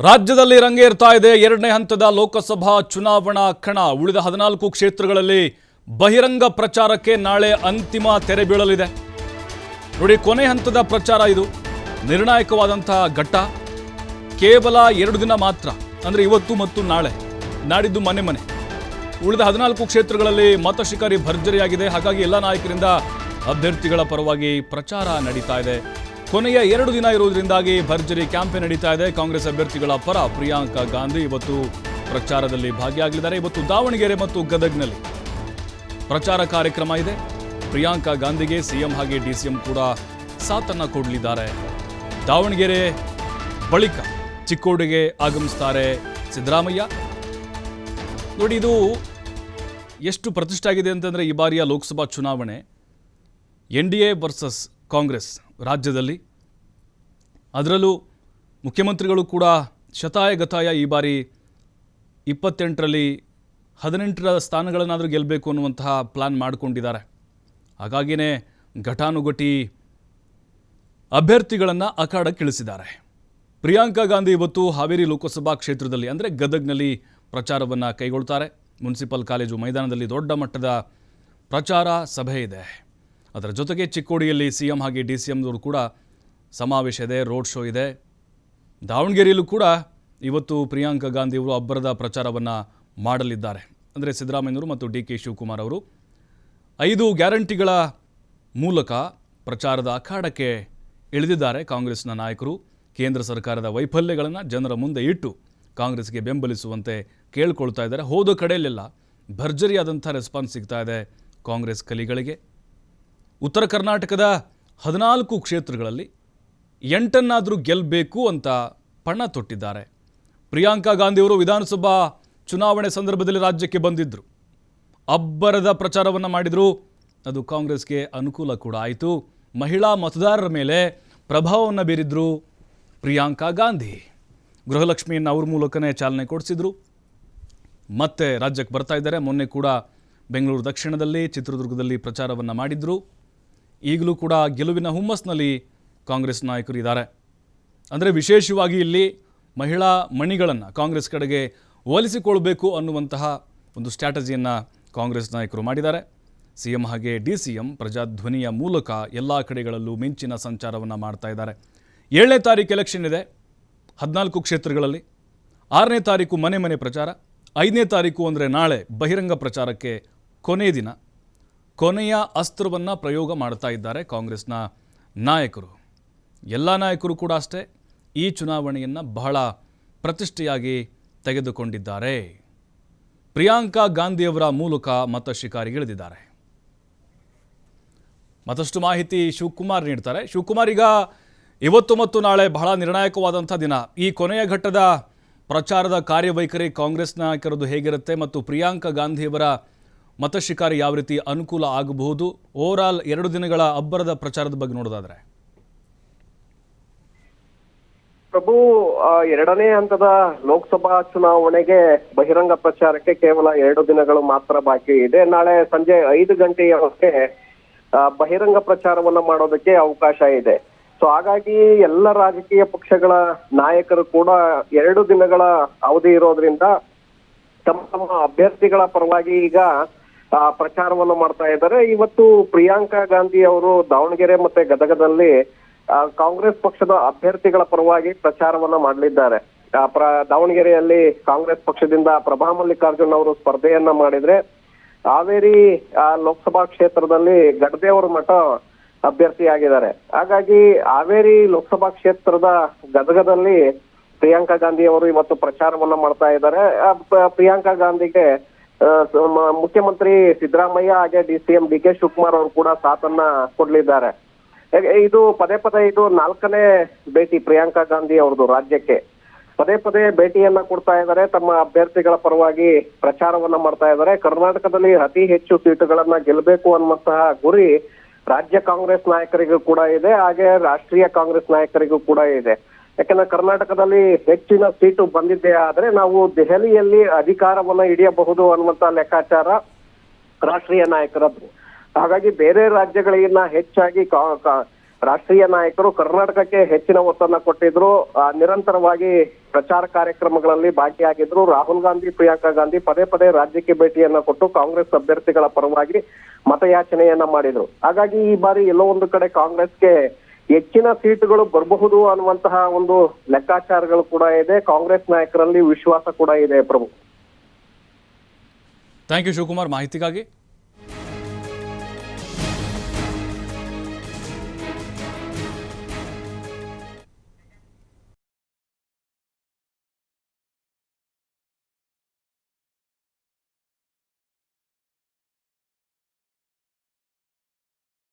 ರಾಜ್ಯದಲ್ಲಿ ರಂಗೇರ್ತಾ ಇದೆ ಎರಡನೇ ಹಂತದ ಲೋಕಸಭಾ ಚುನಾವಣಾ ಕಣ. ಉಳಿದ ಹದಿನಾಲ್ಕು ಕ್ಷೇತ್ರಗಳಲ್ಲಿ ಬಹಿರಂಗ ಪ್ರಚಾರಕ್ಕೆ ನಾಳೆ ಅಂತಿಮ ತೆರೆ ಬೀಳಲಿದೆ. ನೋಡಿ, ಕೊನೆ ಹಂತದ ಪ್ರಚಾರ ಇದು. ನಿರ್ಣಾಯಕವಾದಂತಹ ಘಟ್ಟ. ಕೇವಲ ಎರಡು ದಿನ ಮಾತ್ರ, ಅಂದರೆ ಇವತ್ತು ಮತ್ತು ನಾಳೆ, ನಾಡಿದ್ದು ಮನೆ ಮನೆ. ಉಳಿದ ಹದಿನಾಲ್ಕು ಕ್ಷೇತ್ರಗಳಲ್ಲಿ ಮತ ಶಿಕಾರಿ ಭರ್ಜರಿಯಾಗಿದೆ. ಹಾಗಾಗಿ ಎಲ್ಲ ನಾಯಕರಿಂದ ಅಭ್ಯರ್ಥಿಗಳ ಪರವಾಗಿ ಪ್ರಚಾರ ನಡೀತಾ ಇದೆ. ಕೊನೆಯ ಎರಡು ದಿನ ಇರುವುದರಿಂದಾಗಿ ಭರ್ಜರಿ ಕ್ಯಾಂಪೇನ್ ನಡೀತಾ ಇದೆ. ಕಾಂಗ್ರೆಸ್ ಅಭ್ಯರ್ಥಿಗಳ ಪರ ಪ್ರಿಯಾಂಕಾ ಗಾಂಧಿ ಇವತ್ತು ಪ್ರಚಾರದಲ್ಲಿ ಭಾಗಿಯಾಗಲಿದ್ದಾರೆ ಇವತ್ತು ದಾವಣಗೆರೆ ಮತ್ತು ಗದಗ್ನಲ್ಲಿ ಪ್ರಚಾರ ಕಾರ್ಯಕ್ರಮ ಇದೆ. ಪ್ರಿಯಾಂಕಾ ಗಾಂಧಿಗೆ ಸಿಎಂ ಹಾಗೆ ಡಿಸಿಎಂ ಕೂಡ ಸಾಥನ್ನ ಕೊಡಲಿದ್ದಾರೆ. ದಾವಣಗೆರೆ ಬಳಿಕ ಚಿಕ್ಕೋಡಿಗೆ ಆಗಮಿಸ್ತಾರೆ ಸಿದ್ದರಾಮಯ್ಯ. ನೋಡಿ, ಇದು ಎಷ್ಟು ಪ್ರತಿಷ್ಠೆ ಆಗಿದೆ ಅಂತಂದರೆ ಈ ಬಾರಿಯ ಲೋಕಸಭಾ ಚುನಾವಣೆ. N D A versus Congress ರಾಜ್ಯದಲ್ಲಿ. ಅದರಲ್ಲೂ ಮುಖ್ಯಮಂತ್ರಿಗಳು ಕೂಡ ಶತಾಯ ಗತಾಯ ಈ ಬಾರಿ ಇಪ್ಪತ್ತೆಂಟರಲ್ಲಿ ಹದಿನೆಂಟರ ಸ್ಥಾನಗಳನ್ನಾದರೂ ಗೆಲ್ಲಬೇಕು ಅನ್ನುವಂತಹ ಪ್ಲಾನ್ ಮಾಡಿಕೊಂಡಿದ್ದಾರೆ. ಹಾಗಾಗಿಯೇ ಘಟಾನುಘಟಿ ಅಭ್ಯರ್ಥಿಗಳನ್ನು ಅಖಾಡಕ್ಕಿಳಿಸಿದ್ದಾರೆ. ಪ್ರಿಯಾಂಕಾ ಗಾಂಧಿ ಇವತ್ತು ಹಾವೇರಿ ಲೋಕಸಭಾ ಕ್ಷೇತ್ರದಲ್ಲಿ ಅಂದರೆ ಗದಗ್ನಲ್ಲಿ ಪ್ರಚಾರವನ್ನು ಕೈಗೊಳ್ತಾರೆ. ಮುನ್ಸಿಪಲ್ ಕಾಲೇಜು ಮೈದಾನದಲ್ಲಿ ದೊಡ್ಡ ಮಟ್ಟದ ಪ್ರಚಾರ ಸಭೆ ಇದೆ. ಅದರ ಜೊತೆಗೆ ಚಿಕ್ಕೋಡಿಯಲ್ಲಿ ಸಿ ಎಂ ಹಾಗೆ ಡಿ ಸಿ ಎಂದವರು ಕೂಡ ಸಮಾವೇಶ ಇದೆ, ರೋಡ್ ಶೋ ಇದೆ. ದಾವಣಗೆರೆಯಲ್ಲೂ ಕೂಡ ಇವತ್ತು ಪ್ರಿಯಾಂಕಾ ಗಾಂಧಿಯವರು ಅಬ್ಬರದ ಪ್ರಚಾರವನ್ನು ಮಾಡಲಿದ್ದಾರೆ. ಅಂದರೆ ಸಿದ್ದರಾಮಯ್ಯವರು ಮತ್ತು ಡಿ ಕೆ ಶಿವಕುಮಾರ್ ಅವರು. ಐದು ಗ್ಯಾರಂಟಿಗಳ ಮೂಲಕ ಪ್ರಚಾರದ ಅಖಾಡಕ್ಕೆ ಇಳಿದಿದ್ದಾರೆ ಕಾಂಗ್ರೆಸ್ನ ನಾಯಕರು. ಕೇಂದ್ರ ಸರ್ಕಾರದ ವೈಫಲ್ಯಗಳನ್ನು ಜನರ ಮುಂದೆ ಇಟ್ಟು ಕಾಂಗ್ರೆಸ್ಗೆ ಬೆಂಬಲಿಸುವಂತೆ ಕೇಳ್ಕೊಳ್ತಾ ಇದ್ದಾರೆ. ಹೋದ ಕಡೆಯಲ್ಲೆಲ್ಲ ಭರ್ಜರಿಯಾದಂಥ ರೆಸ್ಪಾನ್ಸ್ ಸಿಗ್ತಾ ಇದೆ ಕಾಂಗ್ರೆಸ್ ಕಲಿಗಳಿಗೆ. ಉತ್ತರ ಕರ್ನಾಟಕದ ಹದಿನಾಲ್ಕು ಕ್ಷೇತ್ರಗಳಲ್ಲಿ ಎಂಟನ್ನಾದರೂ ಗೆಲ್ಲಬೇಕು ಅಂತ ಪಣ ತೊಟ್ಟಿದ್ದಾರೆ. ಪ್ರಿಯಾಂಕಾ ಗಾಂಧಿಯವರು ವಿಧಾನಸಭಾ ಚುನಾವಣೆ ಸಂದರ್ಭದಲ್ಲಿ ರಾಜ್ಯಕ್ಕೆ ಬಂದಿದ್ದರು ಅಬ್ಬರದ ಪ್ರಚಾರವನ್ನು ಮಾಡಿದರು. ಅದು ಕಾಂಗ್ರೆಸ್ಗೆ ಅನುಕೂಲ ಕೂಡ ಆಯಿತು. ಮಹಿಳಾ ಮತದಾರರ ಮೇಲೆ ಪ್ರಭಾವವನ್ನು ಬೀರಿದ್ರು ಪ್ರಿಯಾಂಕಾ ಗಾಂಧಿ. ಗೃಹಲಕ್ಷ್ಮಿಯನ್ನು ಅವ್ರ ಮೂಲಕನೇ ಚಾಲನೆ ಕೊಡಿಸಿದ್ರು. ಮತ್ತೆ ರಾಜ್ಯಕ್ಕೆ ಬರ್ತಾ ಇದ್ದಾರೆ. ಮೊನ್ನೆ ಕೂಡ ಬೆಂಗಳೂರು ದಕ್ಷಿಣದಲ್ಲಿ ಚಿತ್ರದುರ್ಗದಲ್ಲಿ ಪ್ರಚಾರವನ್ನು ಮಾಡಿದ್ರು. ಈಗಲೂ ಕೂಡ ಗೆಲುವಿನ ಹುಮ್ಮಸ್ನಲ್ಲಿ ಕಾಂಗ್ರೆಸ್ ನಾಯಕರು ಇದ್ದಾರೆ ಅಂದರೆ ವಿಶೇಷವಾಗಿ ಇಲ್ಲಿ ಮಹಿಳಾ ಮಣಿಗಳನ್ನು ಕಾಂಗ್ರೆಸ್ ಕಡೆಗೆ ಒಲಿಸಿಕೊಳ್ಬೇಕು ಅನ್ನುವಂತಹ ಒಂದು ಸ್ಟ್ರಾಟಜಿಯನ್ನು ಕಾಂಗ್ರೆಸ್ ನಾಯಕರು ಮಾಡಿದ್ದಾರೆ. ಸಿ ಎಂ ಹಾಗೆ ಡಿ ಸಿ ಎಂ ಪ್ರಜಾಧ್ವನಿಯ ಮೂಲಕ ಎಲ್ಲ ಕಡೆಗಳಲ್ಲೂ ಮಿಂಚಿನ ಸಂಚಾರವನ್ನು ಮಾಡ್ತಾ ಇದ್ದಾರೆ. ಏಳನೇ ತಾರೀಕು ಎಲೆಕ್ಷನ್ ಇದೆ ಹದಿನಾಲ್ಕು ಕ್ಷೇತ್ರಗಳಲ್ಲಿ. ಆರನೇ ತಾರೀಕು ಮನೆ ಮನೆ ಪ್ರಚಾರ, ಐದನೇ ತಾರೀಕು ಅಂದರೆ ನಾಳೆ ಬಹಿರಂಗ ಪ್ರಚಾರಕ್ಕೆ ಕೊನೆಯ ದಿನ. ಕೊನೆಯ ಅಸ್ತ್ರವನ್ನು ಪ್ರಯೋಗ ಮಾಡ್ತಾ ಇದ್ದಾರೆ ಕಾಂಗ್ರೆಸ್ನ ನಾಯಕರು. ಎಲ್ಲ ನಾಯಕರು ಕೂಡ ಅಷ್ಟೇ, ಈ ಚುನಾವಣೆಯನ್ನು ಬಹಳ ಪ್ರತಿಷ್ಠೆಯಾಗಿ ತೆಗೆದುಕೊಂಡಿದ್ದಾರೆ. ಪ್ರಿಯಾಂಕಾ ಗಾಂಧಿಯವರ ಮೂಲಕ ಮತ ಶಿಕಾರಿಗಿಳಿದಿದ್ದಾರೆ ಮತ್ತಷ್ಟು ಮಾಹಿತಿ ಶಿವಕುಮಾರ್ ನೀಡ್ತಾರೆ. ಶಿವಕುಮಾರ್, ಈಗ ಇವತ್ತು ಮತ್ತು ನಾಳೆ ಬಹಳ ನಿರ್ಣಾಯಕವಾದಂಥ ದಿನ. ಈ ಕೊನೆಯ ಘಟ್ಟದ ಪ್ರಚಾರದ ಕಾರ್ಯವೈಖರಿ ಕಾಂಗ್ರೆಸ್ ನಾಯಕರದ್ದು ಹೇಗಿರುತ್ತೆ ಮತ್ತು ಪ್ರಿಯಾಂಕಾ ಗಾಂಧಿಯವರ ಮತ ಶಿಕಾರಿ ಯಾವ ರೀತಿ ಅನುಕೂಲ ಆಗಬಹುದು? ಓವರಾಲ್ ಎರಡು ದಿನಗಳ ಅಬ್ಬರದ ಪ್ರಚಾರದ ಬಗ್ಗೆ ನೋಡೋದಾದ್ರೆ. ಪ್ರಭು ಎರಡನೇ ಹಂತದ ಲೋಕಸಭಾ ಚುನಾವಣೆಗೆ ಬಹಿರಂಗ ಪ್ರಚಾರಕ್ಕೆ ಕೇವಲ ಎರಡು ದಿನಗಳು ಮಾತ್ರ ಬಾಕಿ ಇದೆ. ನಾಳೆ ಸಂಜೆ ಐದು ಗಂಟೆಯವರೆಗೆ ಬಹಿರಂಗ ಪ್ರಚಾರವನ್ನ ಮಾಡೋದಕ್ಕೆ ಅವಕಾಶ ಇದೆ. ಸೊ, ಹಾಗಾಗಿ ಎಲ್ಲ ರಾಜಕೀಯ ಪಕ್ಷಗಳ ನಾಯಕರು ಕೂಡ ಎರಡು ದಿನಗಳ ಅವಧಿ ಇರೋದ್ರಿಂದ ತಮ್ಮ ತಮ್ಮ ಅಭ್ಯರ್ಥಿಗಳ ಪರವಾಗಿ ಈಗ ಪ್ರಚಾರವನ್ನು ಮಾಡ್ತಾ ಇದ್ದಾರೆ. ಇವತ್ತು ಪ್ರಿಯಾಂಕಾ ಗಾಂಧಿ ಅವರು ದಾವಣಗೆರೆ ಮತ್ತೆ ಗದಗದಲ್ಲಿ ಕಾಂಗ್ರೆಸ್ ಪಕ್ಷದ ಅಭ್ಯರ್ಥಿಗಳ ಪರವಾಗಿ ಪ್ರಚಾರವನ್ನ ಮಾಡಲಿದ್ದಾರೆ. ದಾವಣಗೆರೆಯಲ್ಲಿ ಕಾಂಗ್ರೆಸ್ ಪಕ್ಷದಿಂದ ಪ್ರಭಾ ಮಲ್ಲಿಕಾರ್ಜುನ್ ಅವರು ಸ್ಪರ್ಧೆಯನ್ನ ಮಾಡಿದ್ರೆ, ಹಾವೇರಿ ಲೋಕಸಭಾ ಕ್ಷೇತ್ರದಲ್ಲಿ ಗಡ್ದೇವರ ಮಠ ಅಭ್ಯರ್ಥಿಯಾಗಿದ್ದಾರೆ. ಹಾಗಾಗಿ ಹಾವೇರಿ ಲೋಕಸಭಾ ಕ್ಷೇತ್ರದ ಗದಗದಲ್ಲಿ ಪ್ರಿಯಾಂಕಾ ಗಾಂಧಿ ಅವರು ಇವತ್ತು ಪ್ರಚಾರವನ್ನ ಮಾಡ್ತಾ ಇದ್ದಾರೆ. ಪ್ರಿಯಾಂಕಾ ಗಾಂಧಿಗೆ ಮುಖ್ಯಮಂತ್ರಿ ಸಿದ್ದರಾಮಯ್ಯ ಹಾಗೆ D C M D K Shivakumar ಅವರು ಕೂಡ ಸಾಥನ್ನ ಕೊಡ್ಲಿದ್ದಾರೆ. ಇದು ಪದೇ ಪದೇ ಇದು ನಾಲ್ಕನೇ ಭೇಟಿ ಪ್ರಿಯಾಂಕಾ ಗಾಂಧಿ ಅವ್ರದ್ದು ರಾಜ್ಯಕ್ಕೆ. ಪದೇ ಪದೇ ಭೇಟಿಯನ್ನ ಕೊಡ್ತಾ ಇದ್ದಾರೆ, ತಮ್ಮ ಅಭ್ಯರ್ಥಿಗಳ ಪರವಾಗಿ ಪ್ರಚಾರವನ್ನ ಮಾಡ್ತಾ ಇದ್ದಾರೆ. ಕರ್ನಾಟಕದಲ್ಲಿ ಅತಿ ಹೆಚ್ಚು ಸೀಟುಗಳನ್ನ ಗೆಲ್ಲಬೇಕು ಅನ್ನುವಂತಹ ಗುರಿ ರಾಜ್ಯ ಕಾಂಗ್ರೆಸ್ ನಾಯಕರಿಗೂ ಕೂಡ ಇದೆ, ಹಾಗೆ ರಾಷ್ಟ್ರೀಯ ಕಾಂಗ್ರೆಸ್ ನಾಯಕರಿಗೂ ಕೂಡ ಇದೆ. ಯಾಕಂದ್ರೆ ಕರ್ನಾಟಕದಲ್ಲಿ ಹೆಚ್ಚಿನ ಸೀಟು ಬಂದಿದ್ದೇ ಆದ್ರೆ ನಾವು ದೆಹಲಿಯಲ್ಲಿ ಅಧಿಕಾರವನ್ನ ಹಿಡಿಯಬಹುದು ಅನ್ನುವಂತ ಲೆಕ್ಕಾಚಾರ ರಾಷ್ಟ್ರೀಯ ನಾಯಕರದ್ದು. ಹಾಗಾಗಿ ಬೇರೆ ರಾಜ್ಯಗಳಿಗಿನ್ನ ಹೆಚ್ಚಾಗಿ ರಾಷ್ಟ್ರೀಯ ನಾಯಕರು ಕರ್ನಾಟಕಕ್ಕೆ ಹೆಚ್ಚಿನ ಒತ್ತನ್ನ ಕೊಟ್ಟಿದ್ರು. ನಿರಂತರವಾಗಿ ಪ್ರಚಾರ ಕಾರ್ಯಕ್ರಮಗಳಲ್ಲಿ ಭಾಗಿಯಾಗಿದ್ರು. ರಾಹುಲ್ ಗಾಂಧಿ, ಪ್ರಿಯಾಂಕಾ ಗಾಂಧಿ ಪದೇ ಪದೇ ರಾಜ್ಯಕ್ಕೆ ಭೇಟಿಯನ್ನ ಕೊಟ್ಟು ಕಾಂಗ್ರೆಸ್ ಅಭ್ಯರ್ಥಿಗಳ ಪರವಾಗಿ ಮತಯಾಚನೆಯನ್ನ ಮಾಡಿದ್ರು. ಹಾಗಾಗಿ ಈ ಬಾರಿ ಎಲ್ಲೋ ಒಂದು ಕಡೆ ಕಾಂಗ್ರೆಸ್ಗೆ ಹೆಚ್ಚಿನ ಸೀಟುಗಳು ಬರಬಹುದು ಅನ್ನುವಂತಹ ಒಂದು ಲೆಕ್ಕಾಚಾರಗಳು ಕೂಡ ಇದೆ. ಕಾಂಗ್ರೆಸ್ ನಾಯಕರಲ್ಲಿ ವಿಶ್ವಾಸ ಕೂಡ ಇದೆ ಪ್ರಭು ಥ್ಯಾಂಕ್ ಯು ಶಿವಕುಮಾರ್. ಮಾಹಿತಿಗಾಗಿ